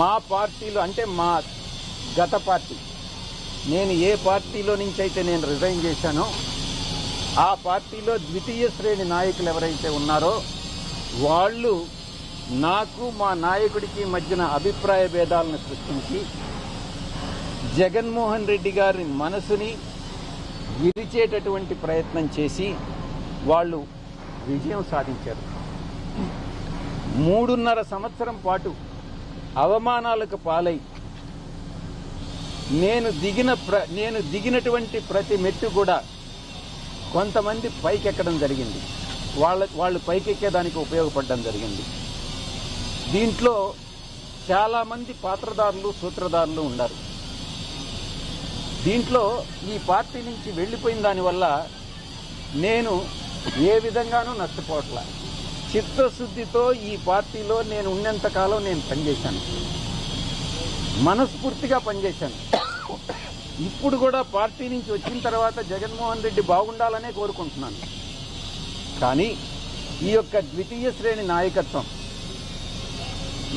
మా పార్టీలో అంటే మా గత పార్టీ. నేను ఏ పార్టీలో నుంచి అయితే నేను రిజైన్ చేశానో ఆ పార్టీలో ద్వితీయ శ్రేణి నాయకులు ఎవరైతే ఉన్నారో వాళ్ళు నాకు మా నాయకుడికి మధ్యన అభిప్రాయ భేదాలను సృష్టించి జగన్మోహన్ రెడ్డి గారి మనసుని విరిచేటటువంటి ప్రయత్నం చేసి వాళ్ళు విజయం సాధించారు. మూడున్నర సంవత్సరం పాటు అవమానాలకు పాలై నేను దిగిన ప్ర నేను దిగినటువంటి ప్రతి మెట్టు కూడా కొంతమంది పైకెక్కడం జరిగింది. వాళ్ళ వాళ్ళు పైకెక్కేదానికి ఉపయోగపడడం జరిగింది. దీంట్లో చాలామంది పాత్రదారులు సూత్రధారులు ఉన్నారు. దీంట్లో ఈ పార్టీ నుంచి వెళ్ళిపోయిన దానివల్ల నేను ఏ విధంగానూ నష్టపోవట్లేదు చిత్తశుద్ధితో ఈ పార్టీలో నేను ఉన్నంతకాలం నేను పనిచేశాను. మనస్ఫూర్తిగా పనిచేశాను. ఇప్పుడు కూడా పార్టీ నుంచి వచ్చిన తర్వాత జగన్మోహన్ రెడ్డి బాగుండాలనే కోరుకుంటున్నాను. కానీ ఈ యొక్క ద్వితీయ శ్రేణి నాయకత్వం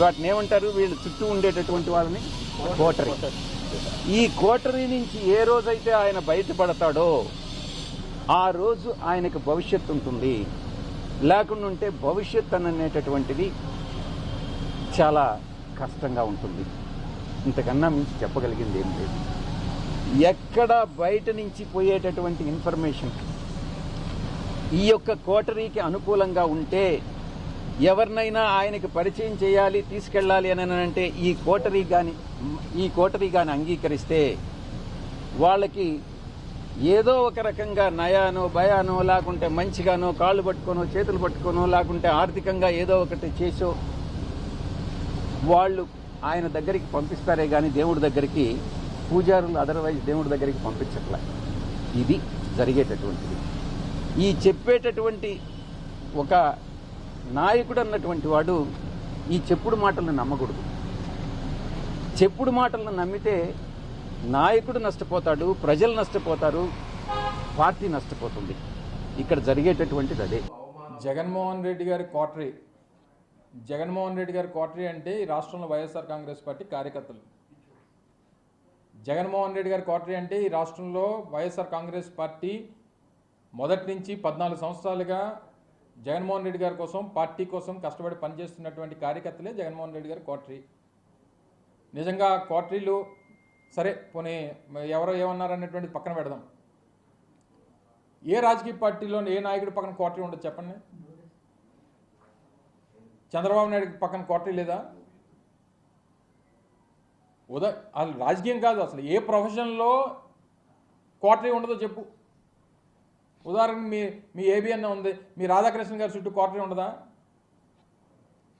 వాటిని ఏమంటారు? వీళ్ళు చుట్టూ ఉండేటటువంటి వాళ్ళని కోటరీ. ఈ కోటరీ నుంచి ఏ రోజైతే ఆయన బయటపడతాడో ఆ రోజు ఆయనకు భవిష్యత్తు ఉంటుంది. లేకుండా ఉంటే భవిష్యత్ అనేటటువంటిది చాలా కష్టంగా ఉంటుంది. ఇంతకన్నా మించి చెప్పగలిగింది ఏం లేదు. ఎక్కడ బయట నుంచి పోయేటటువంటి ఇన్ఫర్మేషన్ ఈ యొక్క కోటరీకి అనుకూలంగా ఉంటే ఎవరినైనా ఆయనకి పరిచయం చేయాలి తీసుకెళ్ళాలి అని అంటే ఈ కోటరీ కానీ ఈ కోటరీ కానీ అంగీకరిస్తే వాళ్ళకి ఏదో ఒక రకంగా నయానో భయానో లేకుంటే మంచిగానో కాళ్ళు పట్టుకోనో చేతులు పట్టుకోనో లేకుంటే ఆర్థికంగా ఏదో ఒకటి చేసో వాళ్ళు ఆయన దగ్గరికి పంపిస్తారే కానీ దేవుడి దగ్గరికి పూజారులు అదర్వైజ్ దేవుడి దగ్గరికి పంపించట్లే. ఇది జరిగేటటువంటిది. ఈ చెప్పేటటువంటి ఒక నాయకుడు అన్నటువంటి వాడు ఈ చెప్పుడు మాటలను నమ్మకూడదు. చెప్పుడు మాటలను నమ్మితే నాయకుడు నష్టపోతాడు ప్రజలు నష్టపోతారు పార్టీ నష్టపోతుంది. ఇక్కడ జరిగేటటువంటిది అదే. జగన్మోహన్ రెడ్డి గారి కోటరీ జగన్మోహన్ రెడ్డి గారి కోటరీ అంటే ఈ రాష్ట్రంలో వైఎస్ఆర్ కాంగ్రెస్ పార్టీ కార్యకర్తలు. జగన్మోహన్ రెడ్డి గారి కోటరీ అంటే ఈ రాష్ట్రంలో వైఎస్ఆర్ కాంగ్రెస్ పార్టీ మొదటి నుంచి పద్నాలుగు సంవత్సరాలుగా జగన్మోహన్ రెడ్డి గారి కోసం పార్టీ కోసం కష్టపడి పనిచేస్తున్నటువంటి కార్యకర్తలే జగన్మోహన్ రెడ్డి గారి కోటరీ నిజంగా కోటరీలు సరే పోనీ ఎవరో ఏమన్నారనేటువంటిది పక్కన పెడదాం. ఏ రాజకీయ పార్టీలో ఏ నాయకుడి పక్కన క్వార్టరీ ఉండదు చెప్పండి. చంద్రబాబు నాయుడు పక్కన క్వార్టరీ లేదా? ఉదా అసలు రాజకీయం కాదు అసలు. ఏ ప్రొఫెషన్లో క్వార్టరీ ఉండదో చెప్పు. ఉదాహరణకి మీ మీ ఏబిఎన్ ఉంది. మీ రాధాకృష్ణ గారి చుట్టూ కోటరీ ఉండదా?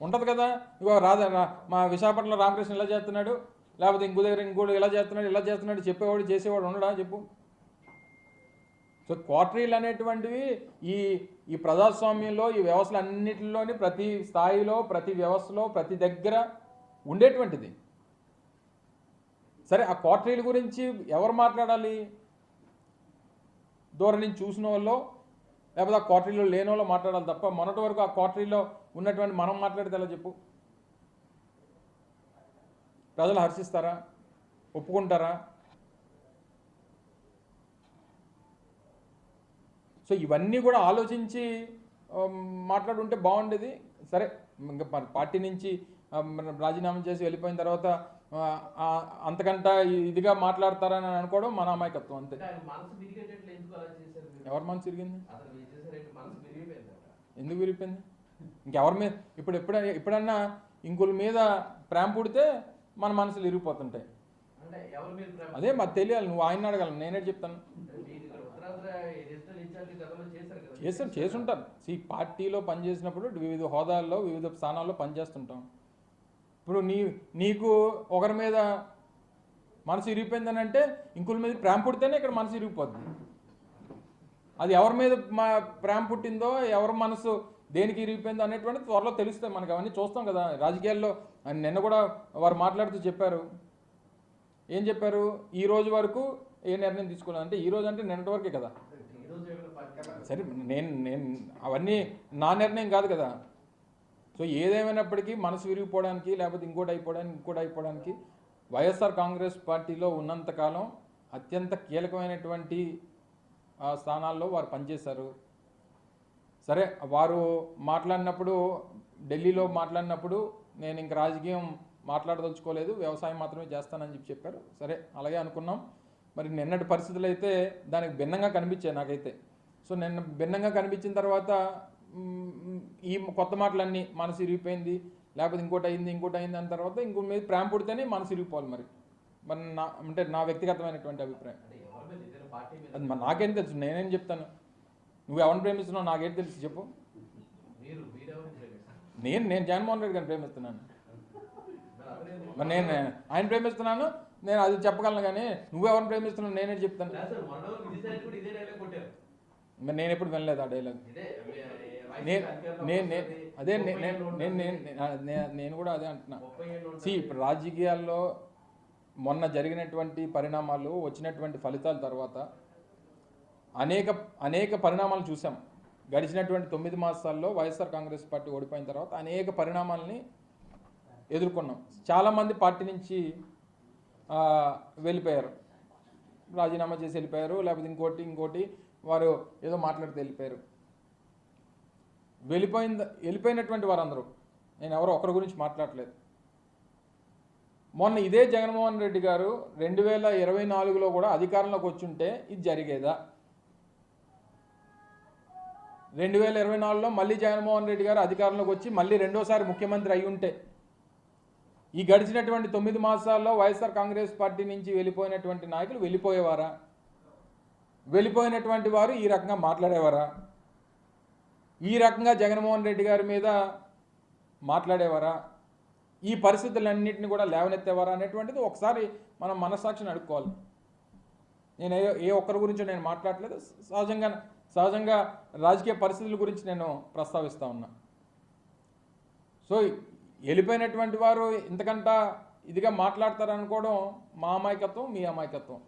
ఉంటుంది కదా. ఇగో రాధా మా విశాఖపట్నంలో రామకృష్ణ ఇలా చేస్తున్నాడు? లేకపోతే ఇంకో దగ్గర ఇంకోటి ఇలా చేస్తున్నాడు ఇలా చేస్తున్నాడు చెప్పేవాడు చేసేవాడు ఉండడా చెప్పు. సో క్వార్టరీలు అనేటువంటివి ఈ ఈ ప్రజాస్వామ్యంలో ఈ వ్యవస్థలు అన్నింటిలోని ప్రతి స్థాయిలో ప్రతి వ్యవస్థలో ప్రతి దగ్గర ఉండేటువంటిది. సరే ఆ క్వార్టరీల గురించి ఎవరు మాట్లాడాలి? దూరం నుంచి చూసిన వాళ్ళు లేకపోతే ఆ క్వార్టరీలో లేని వాళ్ళు మాట్లాడాలి తప్ప మొన్నటి వరకు ఆ క్వార్టరీలో ఉన్నటువంటి మనం మాట్లాడితే ఎలా చెప్పు? ప్రజలు హర్షిస్తారా? ఒప్పుకుంటారా? సో ఇవన్నీ కూడా ఆలోచించి మాట్లాడుంటే బాగుండేది. సరే ఇంకా పార్టీ నుంచి రాజీనామా చేసి వెళ్ళిపోయిన తర్వాత అంతకంట ఇదిగా మాట్లాడతారని అనుకోవడం మన అమాయకత్వం అంతే? ఎవరి మనసు తిరిగింది ఎందుకు విరిగిపోయింది? ఇంకెవరి మీద ఇప్పుడు ఎప్పుడైనా ఎప్పుడన్నా ఇంకొల మీద ప్రేమ పుడితే మన మనసులు ఇరిగిపోతుంటాయి. అదే మాకు తెలియాలి నువ్వు ఆయన అడగాలి నేనే చెప్తాను. చేస్తారు చేసుంటారు. సి పార్టీలో పనిచేసినప్పుడు వివిధ హోదాల్లో వివిధ స్థానాల్లో పనిచేస్తుంటాం. ఇప్పుడు నీ నీకు ఒకరి మీద మనసు ఇరిగిపోయిందని అంటే ఇంకొకరి మీద ప్రేమ పుడితేనే ఇక్కడ మనసు ఇరిగిపోద్ది. అది ఎవరి మీద మా ప్రేమ పుట్టిందో ఎవరి మనసు దేనికి ఇరిగిపోయిందో అనేటువంటి త్వరలో తెలుస్తాయి. మనకి అవన్నీ చూస్తాం కదా. రాజకీయాల్లో నిన్న కూడా వారు మాట్లాడుతూ చెప్పారు. ఏం చెప్పారు? ఈ రోజు వరకు ఏ నిర్ణయం తీసుకోలేదు. అంటే ఈ రోజు అంటే నిన్నటి వరకే కదా. సరే నేను నేను అవన్నీ నా నిర్ణయం కాదు కదా. సో ఏదేమైనప్పటికీ మనసు విరిగిపోవడానికి లేకపోతే ఇంకోటి అయిపోవడానికి ఇంకోటి అయిపోవడానికి వైఎస్ఆర్ కాంగ్రెస్ పార్టీలో ఉన్నంతకాలం అత్యంత కీలకమైనటువంటి స్థానాల్లో వారు పనిచేశారు. సరే వారు మాట్లాడినప్పుడు ఢిల్లీలో మాట్లాడినప్పుడు నేను ఇంక రాజకీయం మాట్లాడదలుచుకోలేదు వ్యవసాయం మాత్రమే చేస్తానని చెప్పి చెప్పారు. సరే అలాగే అనుకున్నాం. మరి నిన్నటి పరిస్థితులు అయితే దానికి భిన్నంగా కనిపించాయి నాకైతే. సో నిన్న భిన్నంగా కనిపించిన తర్వాత ఈ కొత్త మాటలన్నీ మనసు ఇరిగిపోయింది లేకపోతే ఇంకోటి అయింది ఇంకోటి అయింది అన్న తర్వాత ఇంకో మీద ప్రేమ పుడితేనే మనసు ఇరిగిపోవాలి మరి. మరి నా అంటే నా వ్యక్తిగతమైనటువంటి అభిప్రాయం. అది నాకేం తెలుసు నేనేం చెప్తాను. నువ్వు ఎవరిని ప్రేమిస్తున్నావు? నాకేం తెలుసు చెప్పు. నేను నేను జగన్మోహన్ రెడ్డి గారిని ప్రేమిస్తున్నాను. మరి నేను ఆయన ప్రేమిస్తున్నాను నేను అది చెప్పగలను కానీ నువ్వెవరిని ప్రేమిస్తున్నావు నేనే చెప్తాను. మరి నేను ఎప్పుడు వినలేదు ఆ డైలాగ్ నేను నేను అదే నేను నేను. నేను కూడా అదే అంటున్నా. సి ఇప్పుడు రాజకీయాల్లో మొన్న జరిగినటువంటి పరిణామాలు వచ్చినటువంటి ఫలితాల తర్వాత అనేక అనేక పరిణామాలు చూసాం గడిచినటువంటి తొమ్మిది మాసాల్లో వైఎస్ఆర్ కాంగ్రెస్ పార్టీ ఓడిపోయిన తర్వాత అనేక పరిణామాలని ఎదుర్కొన్నాం. చాలామంది పార్టీ నుంచి వెళ్ళిపోయారు. రాజీనామా చేసి వెళ్ళిపోయారు. లేకపోతే ఇంకోటి ఇంకోటి వారు ఏదో మాట్లాడితే వెళ్ళిపోయారు. వెళ్ళిపోయిన వెళ్ళిపోయినటువంటి వారందరూ. నేను ఎవరో ఒకరి గురించి మాట్లాడలేదు. మొన్న ఇదే జగన్మోహన్ రెడ్డి గారు రెండు వేల ఇరవై నాలుగులో కూడా అధికారంలోకి వచ్చుంటే ఇది జరిగేదా? రెండు వేల ఇరవై నాలుగులో మళ్ళీ జగన్మోహన్ రెడ్డి గారు అధికారంలోకి వచ్చి మళ్ళీ రెండోసారి ముఖ్యమంత్రి అయి ఉంటే ఈ గడిచినటువంటి తొమ్మిది మాసాల్లో వైఎస్ఆర్ కాంగ్రెస్ పార్టీ నుంచి వెళ్ళిపోయినటువంటి నాయకులు వెళ్ళిపోయేవారా? వెళ్ళిపోయినటువంటి వారు ఈ రకంగా మాట్లాడేవారా? ఈ రకంగా జగన్మోహన్ రెడ్డి గారి మీద మాట్లాడేవారా? ఈ పరిస్థితులన్నింటినీ కూడా లేవనెత్తేవారా అనేటువంటిది ఒకసారి మనం మనస్సాక్షిని అడుక్కోవాలి. నేను ఏ ఏ ఒక్కరి గురించో నేను మాట్లాడలేదు. సహజంగా సహజంగా రాజకీయ పరిస్థితుల గురించి నేను ప్రస్తావిస్తా ఉన్నా. సో వెళ్ళిపోయినటువంటి వారు ఇంతకంట ఇదిగా మాట్లాడతారనుకోవడం మా అమాయకత్వం మీ అమాయకత్వం.